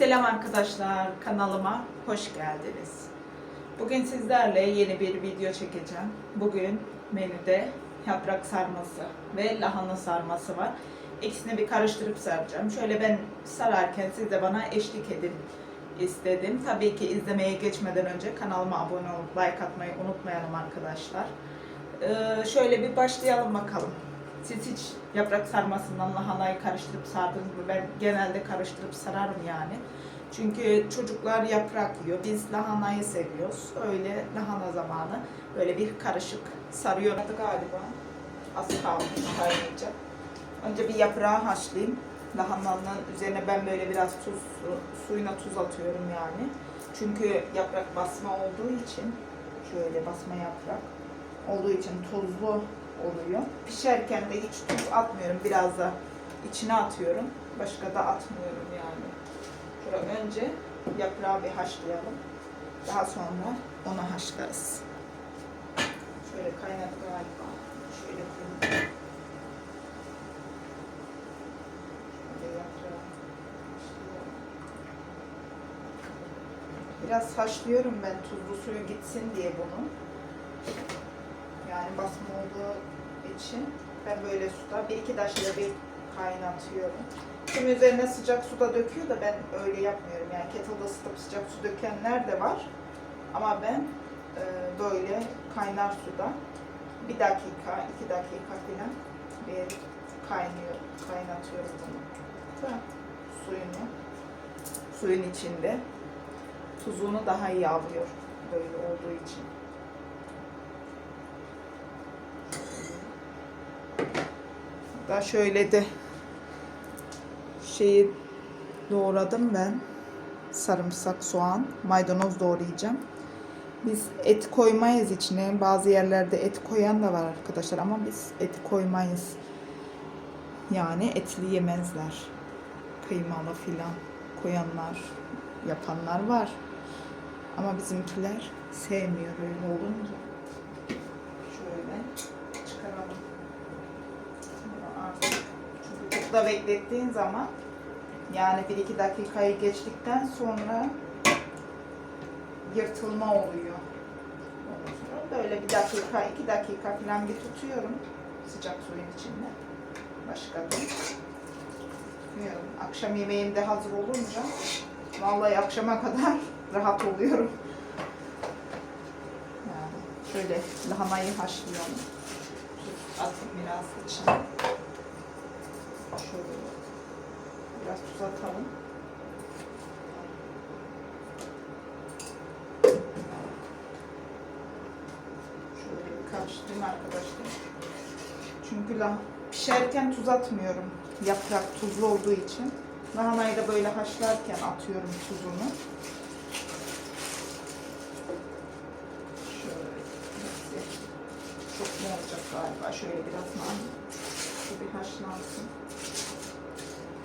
Selam arkadaşlar, kanalıma hoş geldiniz. Bugün sizlerle yeni bir video çekeceğim. Bugün menüde yaprak sarması ve lahana sarması var. İkisini bir karıştırıp saracağım. Şöyle ben sararken siz de bana eşlik edin istedim. Tabii ki izlemeye geçmeden önce kanalıma abone olup like atmayı unutmayalım arkadaşlar. Ee, şöyle bir başlayalım bakalım. Siz hiç yaprak sarmasından lahanayı karıştırıp sardınız mı? Ben genelde karıştırıp sararım yani. Çünkü çocuklar yaprak yiyor. Biz lahanayı seviyoruz. Öyle lahana zamanı böyle bir karışık sarıyor galiba. Az kalmış kaynayacak. Önce bir yaprağı haşlayayım. Lahananın üzerine ben böyle biraz tuz, suyuna tuz atıyorum yani. Çünkü yaprak basma olduğu için şöyle basma yaprak olduğu için tuzlu oluyor. Pişerken de hiç tuz atmıyorum. Biraz da içine atıyorum. Başka da atmıyorum yani. Şöyle önce yaprağı bir haşlayalım. Daha sonra onu haşlarız. Şöyle kaynadı galiba. Şöyle koyayım. Biraz haşlıyorum ben tuzlu suyu gitsin diye bunu. Yani basma olduğu için ben böyle suda bir iki dakika bir kaynatıyorum. Şimdi üzerine sıcak suda döküyor da ben öyle yapmıyorum. Yani kettle'da ısıtıp sıcak su dökenler de var. Ama ben e, böyle kaynar suda bir dakika, iki dakika falan bir kaynıyor, kaynatıyorum bunu. Da suyunu, suyun içinde tuzunu daha iyi alıyor böyle olduğu için. Da şöyle de şeyi doğradım ben. Sarımsak, soğan, maydanoz doğrayacağım. Biz et koymayız içine. Bazı yerlerde et koyan da var arkadaşlar ama biz et koymayız. Yani etli yemezler. Kıymalı filan koyanlar, yapanlar var. Ama bizimkiler sevmiyor öyle olunca. Şöyle çıkaralım. Bunu artık buzda beklettiğin zaman yani 1-2 dakikayı geçtikten sonra yırtılma oluyor. Böyle bir dakika, iki dakika falan bir tutuyorum sıcak suyun içinde. Başka da tutuyorum. Akşam yemeğim de hazır olunca vallahi akşama kadar rahat oluyorum. Yani şöyle lahanayı haşlıyorum. Atayım biraz içine. Şöyle biraz tuz atalım. Şöyle bir karıştırayım arkadaşlar. Çünkü lah pişerken tuz atmıyorum. Yaprak tuzlu olduğu için. Lahanayı da böyle haşlarken atıyorum tuzunu. Şöyle çok mu olacak galiba? Şöyle biraz nane. Şu bir haşlansın.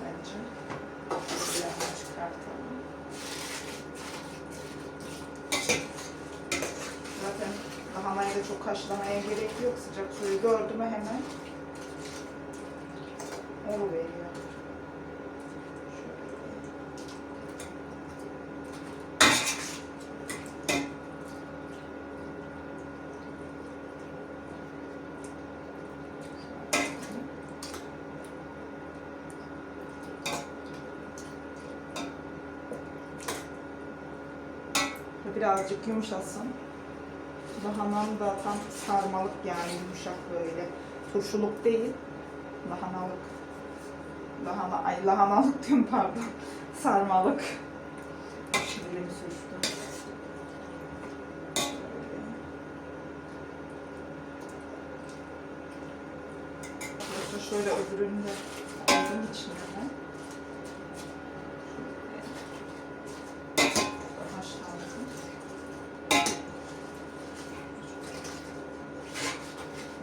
Bence. Biraz çıkartalım. Zaten lahanayı da çok haşlamaya gerek yok. Sıcak suyu gördü mü hemen oluveriyor. Birazcık yumuşasın. Lahanam da tam sarmalık yani yumuşak böyle. Turşuluk değil. Lahanalık. Lahana, ay lahanalık diyorum pardon. Sarmalık. Şimdi mi? Arkadaşlar şöyle öbürünü de koydum içine ben. Şöyle haşlansın.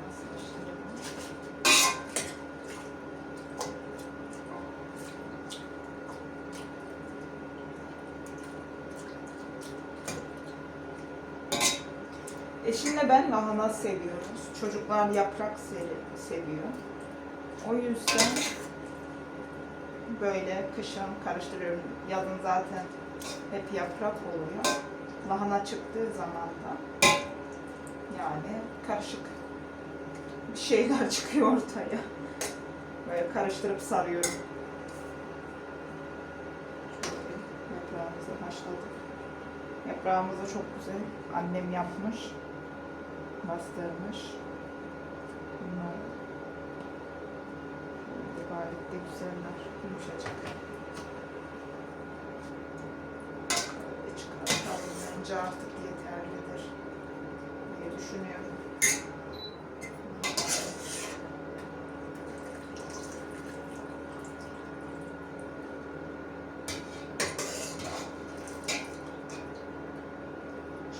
Biraz haşlayalım. Eşimle ben lahana seviyoruz. Çocuklar yaprak se- seviyor. O yüzden böyle kışın karıştırıyorum. Yazın zaten hep yaprak oluyor. Lahana çıktığı zaman da yani karışık bir şeyler çıkıyor ortaya. Böyle karıştırıp sarıyorum. Şöyle yaprağımızı haşladık. Yaprağımızı çok güzel annem yapmış. Bastırmış. Bunlar gayet de güzeller. Yumuşacık. Çıkartalım. Bence artık yeterlidir diye düşünüyorum.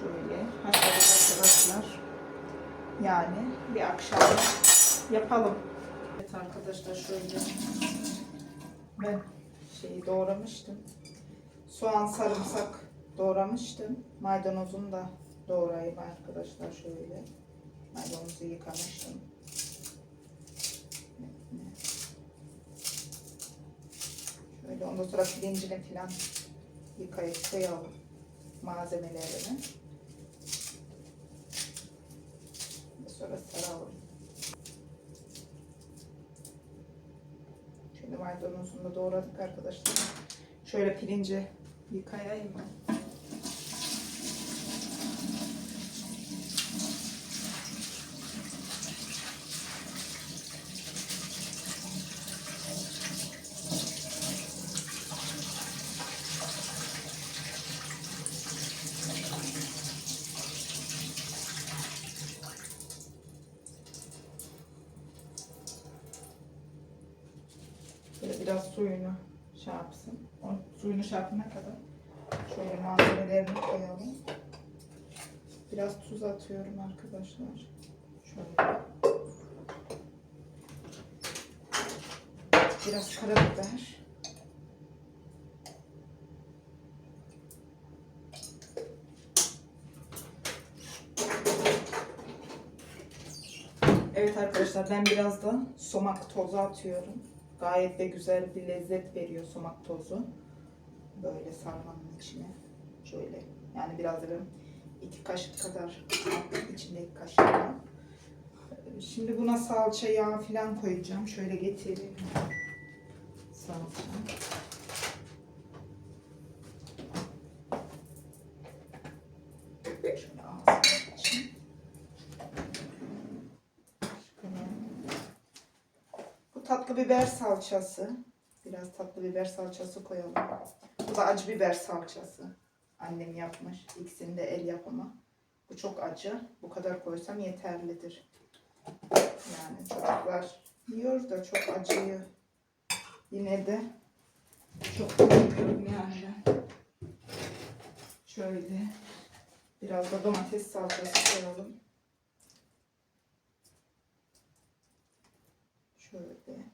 Şöyle haşladık arkadaşlar. Yani bir akşam yapalım. Evet arkadaşlar şöyle ben şeyi doğramıştım. Soğan, sarımsak doğramıştım. Maydanozunu da doğrayayım arkadaşlar şöyle. Maydanozu yıkamıştım. Şöyle ondan sonra pirincini falan yıkayıp koyalım malzemelerini. Ve sonra saralım. Şöyle maydanozunu da doğradık arkadaşlar. Şöyle pirinci yıkayayım ben. Böyle biraz suyunu şey yapsın. O suyunu yapana kadar şöyle malzemelerini koyalım. Biraz tuz atıyorum arkadaşlar. Şöyle. Biraz karabiber. Evet arkadaşlar ben biraz da somak tozu atıyorum. Gayet de güzel bir lezzet veriyor somak tozu. Böyle sarmanın içine. Şöyle yani biraz da iki kaşık kadar içindeki kaşıkla. Şimdi buna salça, yağ falan koyacağım. Şöyle getireyim. Salça. Bu tatlı biber salçası. Biraz tatlı biber salçası koyalım. Bu da acı biber salçası. Annem yapmış. İkisini de el yapımı. Bu çok acı. Bu kadar koysam yeterlidir. Yani çocuklar yiyor da çok acıyı. Yine de çok koyuyorum yani. Şöyle. Biraz da domates salçası koyalım. Şöyle.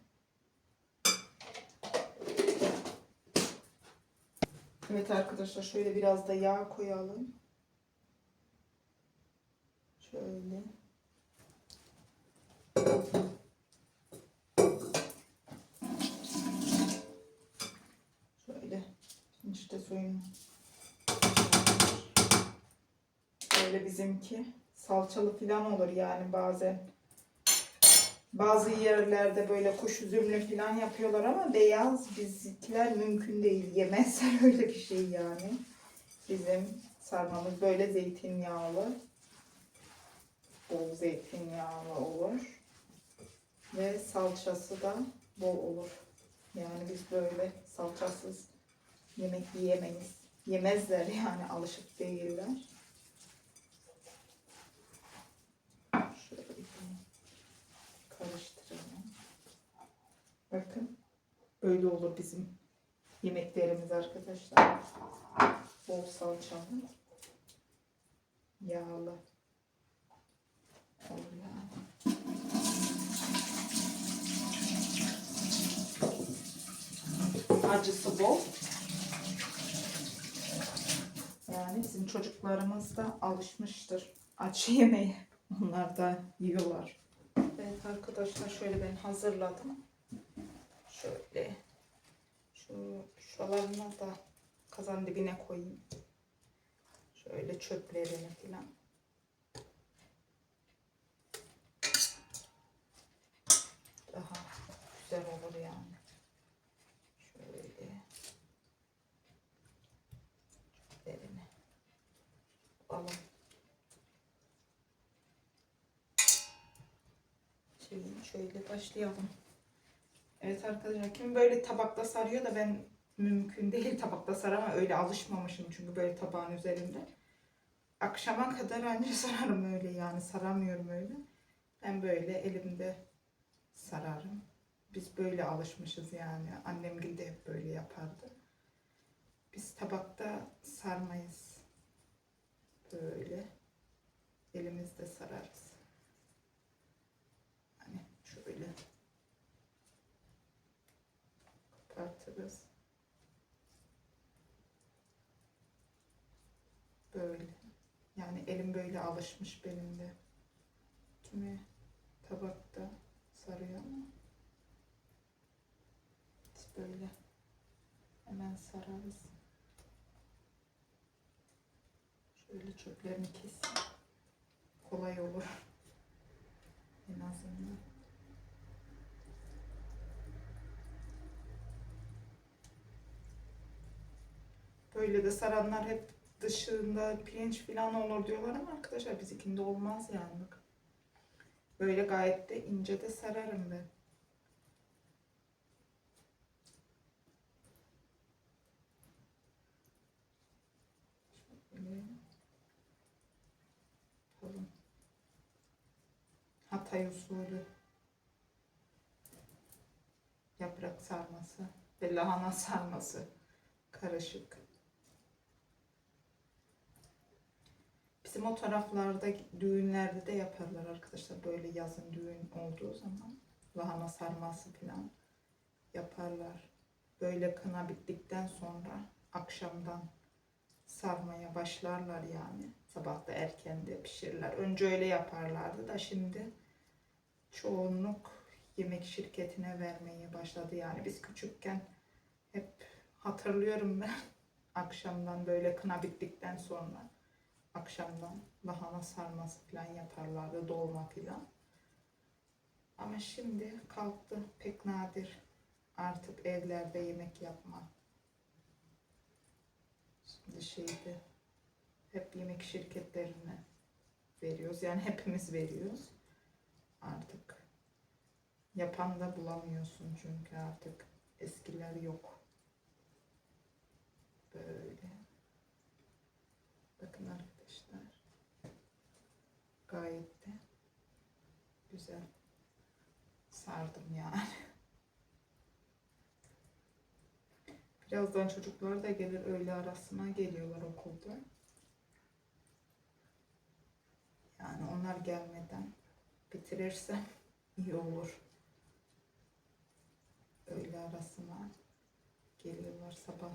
Evet arkadaşlar şöyle biraz da yağ koyalım. Şöyle. Şöyle. işte suyunu. Böyle bizimki salçalı falan olur yani bazen. Bazı yerlerde böyle kuş üzümlü falan yapıyorlar ama beyaz bizimkiler mümkün değil. Yemezler öyle bir şey yani. Bizim sarmamız böyle zeytinyağlı. Bol zeytinyağlı olur. Ve salçası da bol olur. Yani biz böyle salçasız yemek yiyemeyiz. Yemezler yani alışık değiller. Şöyle karıştıralım. Bakın böyle olur bizim yemeklerimiz arkadaşlar. Bol salçalı. Yağlı. Olur yani. Acısı bol. Yani bizim çocuklarımız da alışmıştır acı yemeğe. Onlar da yiyorlar. Evet arkadaşlar şöyle ben hazırladım. Şöyle Şu şuralarına da kazan dibine koyayım. Şöyle çöplerini falan. Daha güzel olur yani. Şöyle. Çöplerini alalım. Şimdi şöyle başlayalım. Evet arkadaşlar kim böyle tabakta sarıyor da ben mümkün değil tabakta saramam öyle alışmamışım çünkü böyle tabağın üzerinde. Akşama kadar anca sararım öyle yani saramıyorum öyle. Ben böyle elimde sararım. Biz böyle alışmışız yani. Annem de hep böyle yapardı. Biz tabakta sarmayız. Böyle elimizde sararız. Hani şöyle kapatırız. Böyle. Yani elim böyle alışmış benim de. Kimi tabakta sarıyor ama biz böyle hemen sararız. Şöyle çöplerini kesin. Kolay olur. En azından. Böyle de saranlar hep dışında pirinç falan olur diyorlar ama arkadaşlar bizimkinde olmaz yani. Böyle gayet de ince de sararım ben. Yapalım. Hatay usulü yaprak sarması ve lahana sarması karışık. Bizim o taraflarda düğünlerde de yaparlar arkadaşlar. Böyle yazın düğün olduğu zaman lahana sarması falan yaparlar. Böyle kına bittikten sonra akşamdan sarmaya başlarlar yani. Sabah da erken de pişirirler. Önce öyle yaparlardı da şimdi çoğunluk yemek şirketine vermeye başladı yani. Biz küçükken hep hatırlıyorum ben akşamdan böyle kına bittikten sonra akşamdan lahana sarması falan yaparlardı, dolma falan. Ama şimdi kalktı pek nadir artık evlerde yemek yapma. Şimdi şeyde hep yemek şirketlerine veriyoruz. Yani hepimiz veriyoruz. Artık yapan da bulamıyorsun çünkü artık eskiler yok. Böyle. Bakın arkadaşlar. Gayet de güzel sardım yani. Birazdan çocuklar da gelir öğle arasına geliyorlar okulda. Yani onlar gelmeden bitirirsem iyi olur. Öğle arasına geliyorlar sabah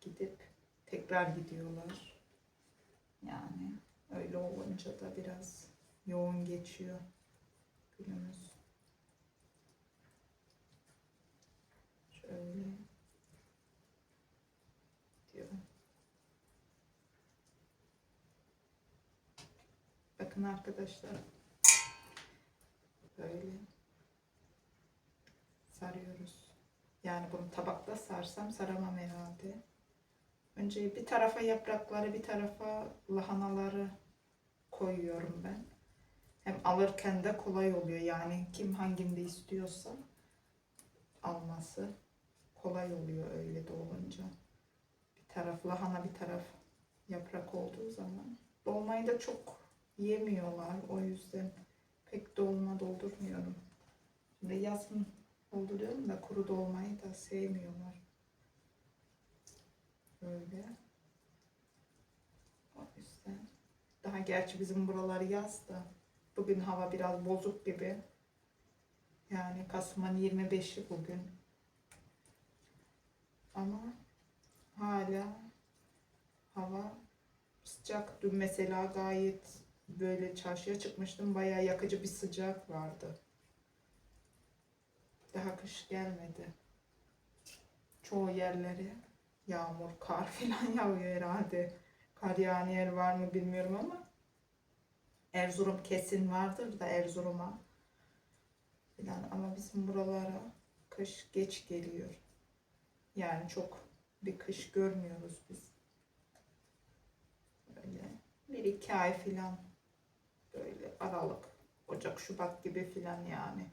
gidip tekrar gidiyorlar. Yani öyle olunca da biraz yoğun geçiyor günümüz. Şöyle diyorum. Bakın arkadaşlar. Böyle sarıyoruz. Yani bunu tabakta sarsam saramam herhalde. Önce bir tarafa yaprakları, bir tarafa lahanaları koyuyorum ben. Hem alırken de kolay oluyor. Yani kim hanginde istiyorsa alması kolay oluyor öyle de olunca. Bir taraf lahana, bir taraf yaprak olduğu zaman. Dolmayı da çok yemiyorlar. O yüzden pek dolma doldurmuyorum. Şimdi yazın dolduruyorum da kuru dolmayı da sevmiyorlar. Böyle. O yüzden. Daha gerçi bizim buralar yaz da. Bugün hava biraz bozuk gibi. Yani Kasım'ın 25'i bugün. Ama hala hava sıcak. Dün mesela gayet böyle çarşıya çıkmıştım. Bayağı yakıcı bir sıcak vardı. Daha kış gelmedi. çoğu yerleri yağmur, kar falan yağıyor herhalde. Kar yağan yer var mı bilmiyorum ama Erzurum kesin vardır da Erzurum'a falan ama bizim buralara kış geç geliyor. Yani çok bir kış görmüyoruz biz. Böyle bir iki ay falan böyle Aralık, Ocak, Şubat gibi filan yani.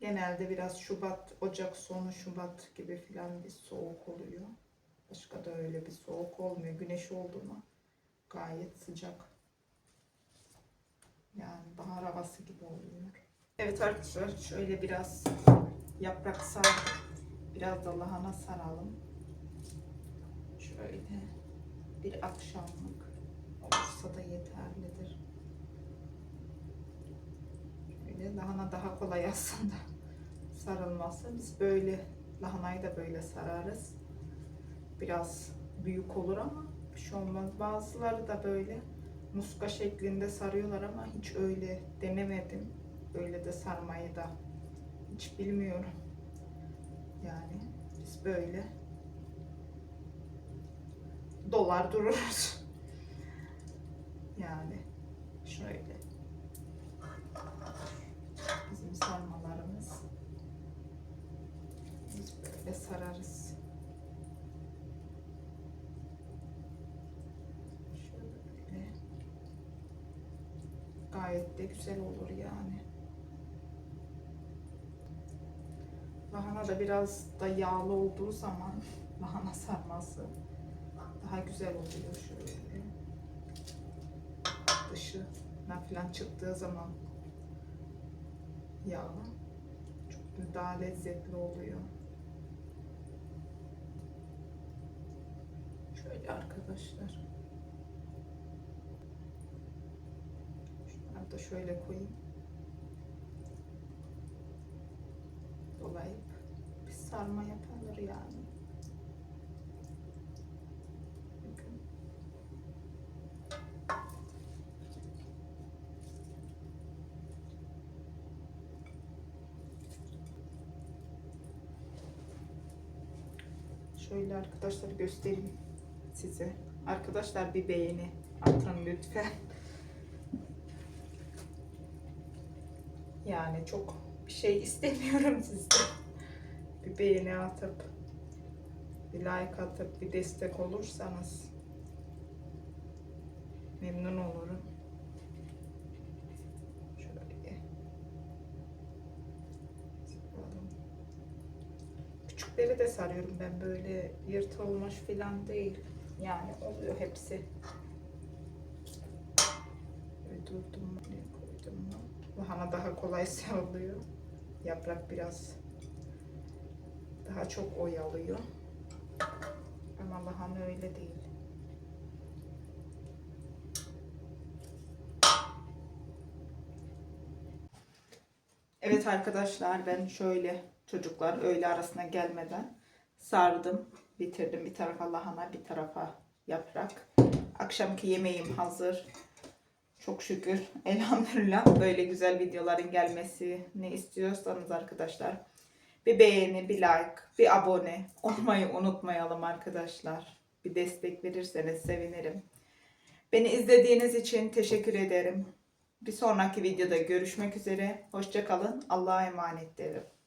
Genelde biraz Şubat, Ocak sonu Şubat gibi filan bir soğuk oluyor. Başka da öyle bir soğuk olmuyor. Güneş oldu mu gayet sıcak. Yani bahar havası gibi oluyor. Evet arkadaşlar şöyle biraz yaprak sar, biraz da lahana saralım. Şöyle bir akşamlık olursa da yeterlidir. Şöyle lahana daha kolay aslında sarılması. Biz böyle lahanayı da böyle sararız. Biraz büyük olur ama bir şey olmaz. Bazıları da böyle muska şeklinde sarıyorlar ama hiç öyle denemedim. Böyle de sarmayı da hiç bilmiyorum. Yani biz böyle dolar dururuz. Yani şöyle bizim sarmalarımız biz böyle sararız. Şöyle gayet de güzel olur yani. Lahana da biraz da yağlı olduğu zaman lahana sarması daha güzel oluyor şöyle. Dışına falan çıktığı zaman yağlı daha lezzetli oluyor. Şöyle arkadaşlar. Şunları da şöyle koyayım. Dolayıp bir sarma yapılır yani. Şöyle arkadaşlar göstereyim size. Arkadaşlar bir beğeni atın lütfen. Yani çok bir şey istemiyorum sizden. Bir beğeni atıp bir like atıp bir destek olursanız memnun olurum. Şöyle saralım. Küçükleri de sarıyorum ben böyle yırtılmış falan değil. Yani oluyor hepsi. Böyle durdum koydum mu? Lahana daha kolay sarılıyor. Yaprak biraz daha çok oyalıyor. Ama lahana öyle değil. Evet arkadaşlar ben şöyle çocuklar öğle arasına gelmeden sardım. Bitirdim bir tarafa lahana bir tarafa yaprak. Akşamki yemeğim hazır. Çok şükür elhamdülillah böyle güzel videoların gelmesini istiyorsanız arkadaşlar bir beğeni, bir like, bir abone olmayı unutmayalım arkadaşlar. Bir destek verirseniz sevinirim. Beni izlediğiniz için teşekkür ederim. Bir sonraki videoda görüşmek üzere. Hoşçakalın. Allah'a emanet ederim.